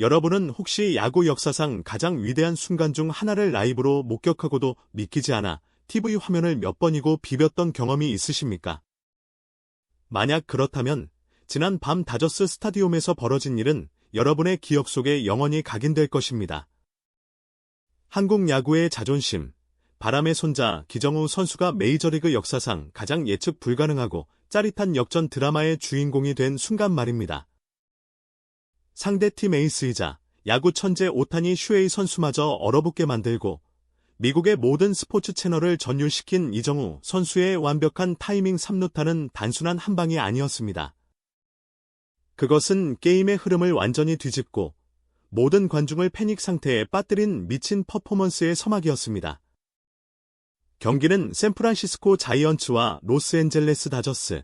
여러분은 혹시 야구 역사상 가장 위대한 순간 중 하나를 라이브로 목격하고도 믿기지 않아 TV 화면을 몇 번이고 비볐던 경험이 있으십니까? 만약 그렇다면 지난 밤 다저스 스타디움에서 벌어진 일은 여러분의 기억 속에 영원히 각인될 것입니다. 한국 야구의 자존심, 바람의 손자 기정우 선수가 메이저리그 역사상 가장 예측 불가능하고 짜릿한 역전 드라마의 주인공이 된 순간 말입니다. 상대팀 에이스이자 야구 천재 오타니 슈에이 선수마저 얼어붙게 만들고 미국의 모든 스포츠 채널을 전율시킨 이정우 선수의 완벽한 타이밍 3루타는 단순한 한 방이 아니었습니다. 그것은 게임의 흐름을 완전히 뒤집고 모든 관중을 패닉 상태에 빠뜨린 미친 퍼포먼스의 서막이었습니다. 경기는 샌프란시스코 자이언츠와 로스앤젤레스 다저스,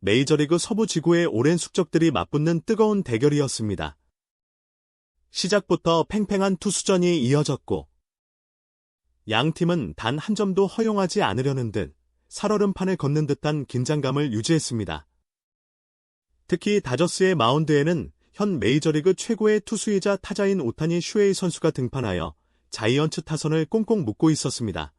메이저리그 서부 지구의 오랜 숙적들이 맞붙는 뜨거운 대결이었습니다. 시작부터 팽팽한 투수전이 이어졌고 양 팀은 단 한 점도 허용하지 않으려는 듯 살얼음판을 걷는 듯한 긴장감을 유지했습니다. 특히 다저스의 마운드에는 현 메이저리그 최고의 투수이자 타자인 오타니 슈에이 선수가 등판하여 자이언츠 타선을 꽁꽁 묶고 있었습니다.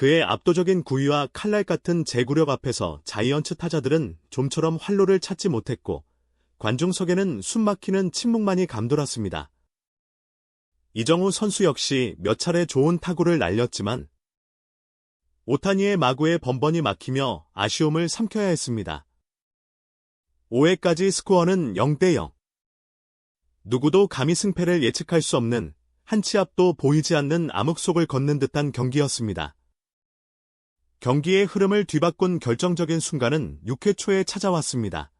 그의 압도적인 구위와 칼날 같은 제구력 앞에서 자이언츠 타자들은 좀처럼 활로를 찾지 못했고 관중석에는 숨막히는 침묵만이 감돌았습니다. 이정우 선수 역시 몇 차례 좋은 타구를 날렸지만 오타니의 마구에 번번이 막히며 아쉬움을 삼켜야 했습니다. 5회까지 스코어는 0대 0. 누구도 감히 승패를 예측할 수 없는 한 치 앞도 보이지 않는 암흑 속을 걷는 듯한 경기였습니다. 경기의 흐름을 뒤바꾼 결정적인 순간은 6회 초에 찾아왔습니다.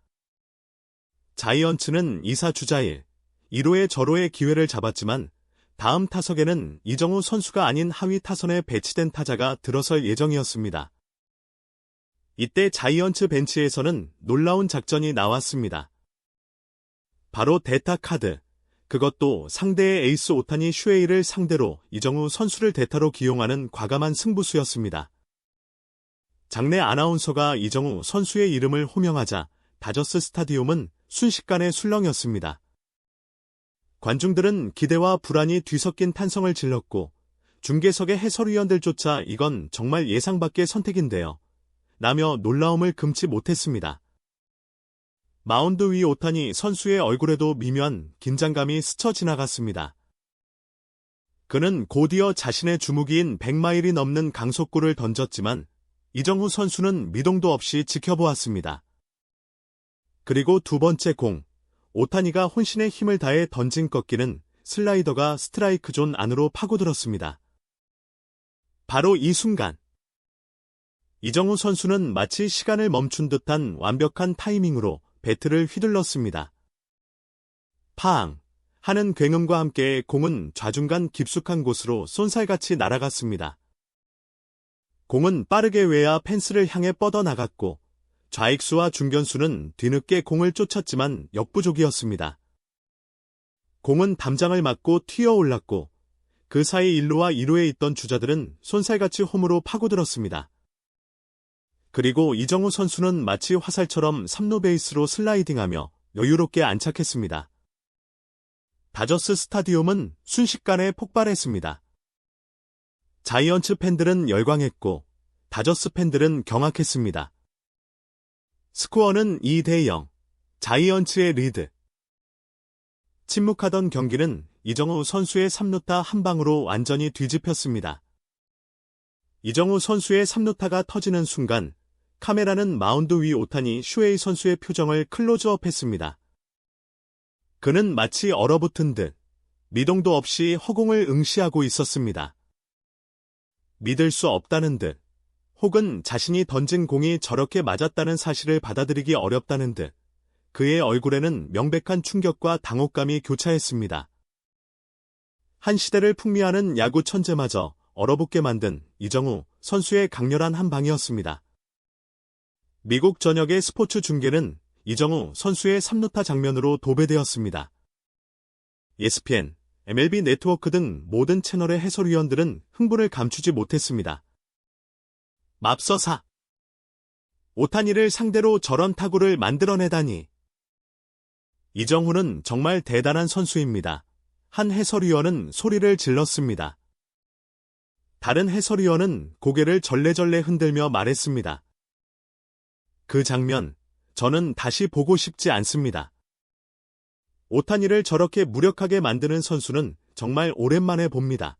자이언츠는 2사 주자일 1호의 저로의 기회를 잡았지만 다음 타석에는 이정우 선수가 아닌 하위 타선에 배치된 타자가 들어설 예정이었습니다. 이때 자이언츠 벤치에서는 놀라운 작전이 나왔습니다. 바로 대타 카드, 그것도 상대의 에이스 오타니 슈에이를 상대로 이정우 선수를 대타로 기용하는 과감한 승부수였습니다. 장내 아나운서가 이정우 선수의 이름을 호명하자 다저스 스타디움은 순식간에 술렁였습니다. 관중들은 기대와 불안이 뒤섞인 탄성을 질렀고 중계석의 해설위원들조차 이건 정말 예상 밖의 선택인데요. 라며 놀라움을 금치 못했습니다. 마운드 위 오타니 선수의 얼굴에도 미묘한 긴장감이 스쳐 지나갔습니다. 그는 곧이어 자신의 주무기인 100마일이 넘는 강속구를 던졌지만 이정후 선수는 미동도 없이 지켜보았습니다. 그리고 두 번째 공, 오타니가 혼신의 힘을 다해 던진 꺾기는 슬라이더가 스트라이크 존 안으로 파고들었습니다. 바로 이 순간, 이정후 선수는 마치 시간을 멈춘 듯한 완벽한 타이밍으로 배트를 휘둘렀습니다. 팡! 하는 굉음과 함께 공은 좌중간 깊숙한 곳으로 쏜살같이 날아갔습니다. 공은 빠르게 외야 펜스를 향해 뻗어나갔고 좌익수와 중견수는 뒤늦게 공을 쫓았지만 역부족이었습니다. 공은 담장을 맞고 튀어 올랐고 그 사이 1루와 2루에 있던 주자들은 손살같이 홈으로 파고들었습니다. 그리고 이정우 선수는 마치 화살처럼 3루 베이스로 슬라이딩하며 여유롭게 안착했습니다. 다저스 스타디움은 순식간에 폭발했습니다. 자이언츠 팬들은 열광했고 다저스 팬들은 경악했습니다. 스코어는 2대 0. 자이언츠의 리드. 침묵하던 경기는 이정우 선수의 3루타 한 방으로 완전히 뒤집혔습니다. 이정우 선수의 3루타가 터지는 순간 카메라는 마운드 위 오타니 슈에이 선수의 표정을 클로즈업했습니다. 그는 마치 얼어붙은 듯 미동도 없이 허공을 응시하고 있었습니다. 믿을 수 없다는 듯, 혹은 자신이 던진 공이 저렇게 맞았다는 사실을 받아들이기 어렵다는 듯, 그의 얼굴에는 명백한 충격과 당혹감이 교차했습니다. 한 시대를 풍미하는 야구 천재마저 얼어붙게 만든 이정우 선수의 강렬한 한 방이었습니다. 미국 전역의 스포츠 중계는 이정우 선수의 3루타 장면으로 도배되었습니다. ESPN, MLB 네트워크 등 모든 채널의 해설위원들은 흥분을 감추지 못했습니다. 맙서사 오타니를 상대로 저런 타구를 만들어내다니 이정후는 정말 대단한 선수입니다. 한 해설위원은 소리를 질렀습니다. 다른 해설위원은 고개를 절레절레 흔들며 말했습니다. 그 장면, 저는 다시 보고 싶지 않습니다. 오타니를 저렇게 무력하게 만드는 선수는 정말 오랜만에 봅니다.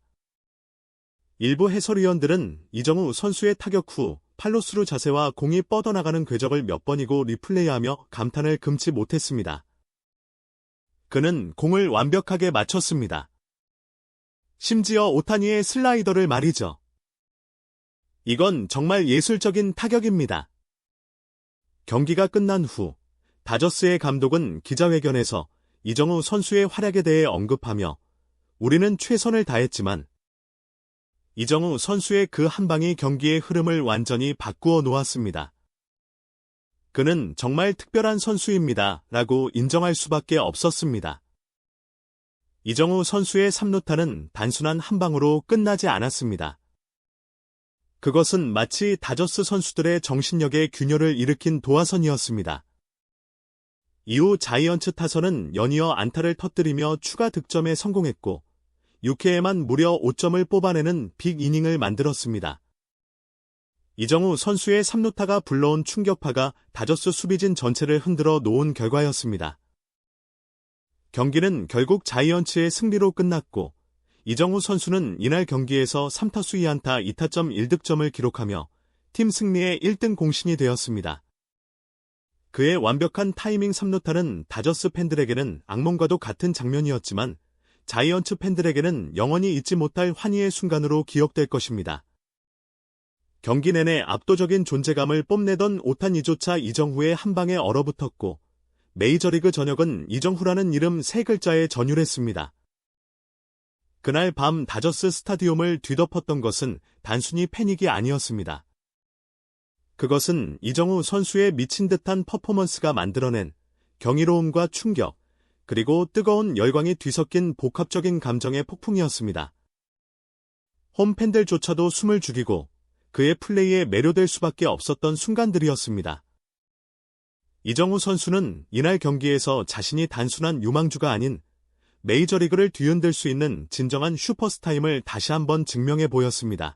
일부 해설위원들은 이정우 선수의 타격 후 팔로스루 자세와 공이 뻗어나가는 궤적을 몇 번이고 리플레이하며 감탄을 금치 못했습니다. 그는 공을 완벽하게 맞췄습니다. 심지어 오타니의 슬라이더를 말이죠. 이건 정말 예술적인 타격입니다. 경기가 끝난 후 다저스의 감독은 기자회견에서 이정우 선수의 활약에 대해 언급하며 우리는 최선을 다했지만 이정우 선수의 그 한 방이 경기의 흐름을 완전히 바꾸어 놓았습니다. 그는 정말 특별한 선수입니다. 라고 인정할 수밖에 없었습니다. 이정우 선수의 3루타는 단순한 한 방으로 끝나지 않았습니다. 그것은 마치 다저스 선수들의 정신력에 균열을 일으킨 도화선이었습니다. 이후 자이언츠 타선은 연이어 안타를 터뜨리며 추가 득점에 성공했고 6회에만 무려 5점을 뽑아내는 빅 이닝을 만들었습니다. 이정우 선수의 3루타가 불러온 충격파가 다저스 수비진 전체를 흔들어 놓은 결과였습니다. 경기는 결국 자이언츠의 승리로 끝났고 이정우 선수는 이날 경기에서 3타수 2안타 2타점 1득점을 기록하며 팀 승리의 1등 공신이 되었습니다. 그의 완벽한 타이밍 3루타는 다저스 팬들에게는 악몽과도 같은 장면이었지만 자이언츠 팬들에게는 영원히 잊지 못할 환희의 순간으로 기억될 것입니다. 경기 내내 압도적인 존재감을 뽐내던 오탄이조차 이정후의 한 방에 얼어붙었고 메이저리그 전역은 이정후라는 이름 세 글자에 전율했습니다. 그날 밤 다저스 스타디움을 뒤덮었던 것은 단순히 패닉이 아니었습니다. 그것은 이정후 선수의 미친 듯한 퍼포먼스가 만들어낸 경이로움과 충격, 그리고 뜨거운 열광이 뒤섞인 복합적인 감정의 폭풍이었습니다. 홈팬들조차도 숨을 죽이고 그의 플레이에 매료될 수밖에 없었던 순간들이었습니다. 이정우 선수는 이날 경기에서 자신이 단순한 유망주가 아닌 메이저리그를 뒤흔들 수 있는 진정한 슈퍼스타임을 다시 한번 증명해 보였습니다.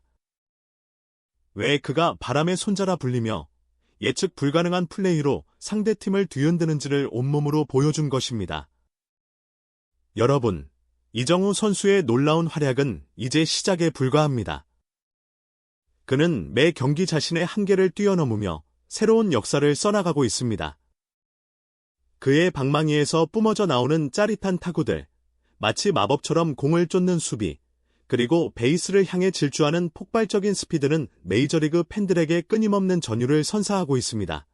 왜 그가 바람의 손자라 불리며 예측 불가능한 플레이로 상대팀을 뒤흔드는지를 온몸으로 보여준 것입니다. 여러분, 이정우 선수의 놀라운 활약은 이제 시작에 불과합니다. 그는 매 경기 자신의 한계를 뛰어넘으며 새로운 역사를 써나가고 있습니다. 그의 방망이에서 뿜어져 나오는 짜릿한 타구들, 마치 마법처럼 공을 쫓는 수비, 그리고 베이스를 향해 질주하는 폭발적인 스피드는 메이저리그 팬들에게 끊임없는 전율을 선사하고 있습니다.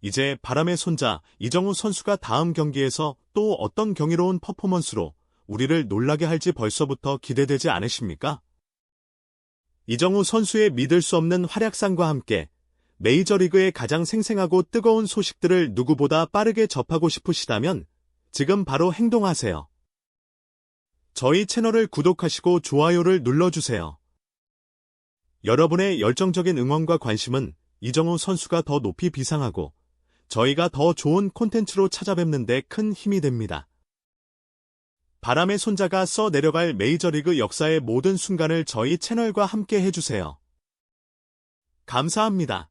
이제 바람의 손자 이정우 선수가 다음 경기에서 또 어떤 경이로운 퍼포먼스로 우리를 놀라게 할지 벌써부터 기대되지 않으십니까? 이정우 선수의 믿을 수 없는 활약상과 함께 메이저리그의 가장 생생하고 뜨거운 소식들을 누구보다 빠르게 접하고 싶으시다면 지금 바로 행동하세요. 저희 채널을 구독하시고 좋아요를 눌러주세요. 여러분의 열정적인 응원과 관심은 이정우 선수가 더 높이 비상하고 저희가 더 좋은 콘텐츠로 찾아뵙는데 큰 힘이 됩니다. 바람의 손자가 써 내려갈 메이저리그 역사의 모든 순간을 저희 채널과 함께 해주세요. 감사합니다.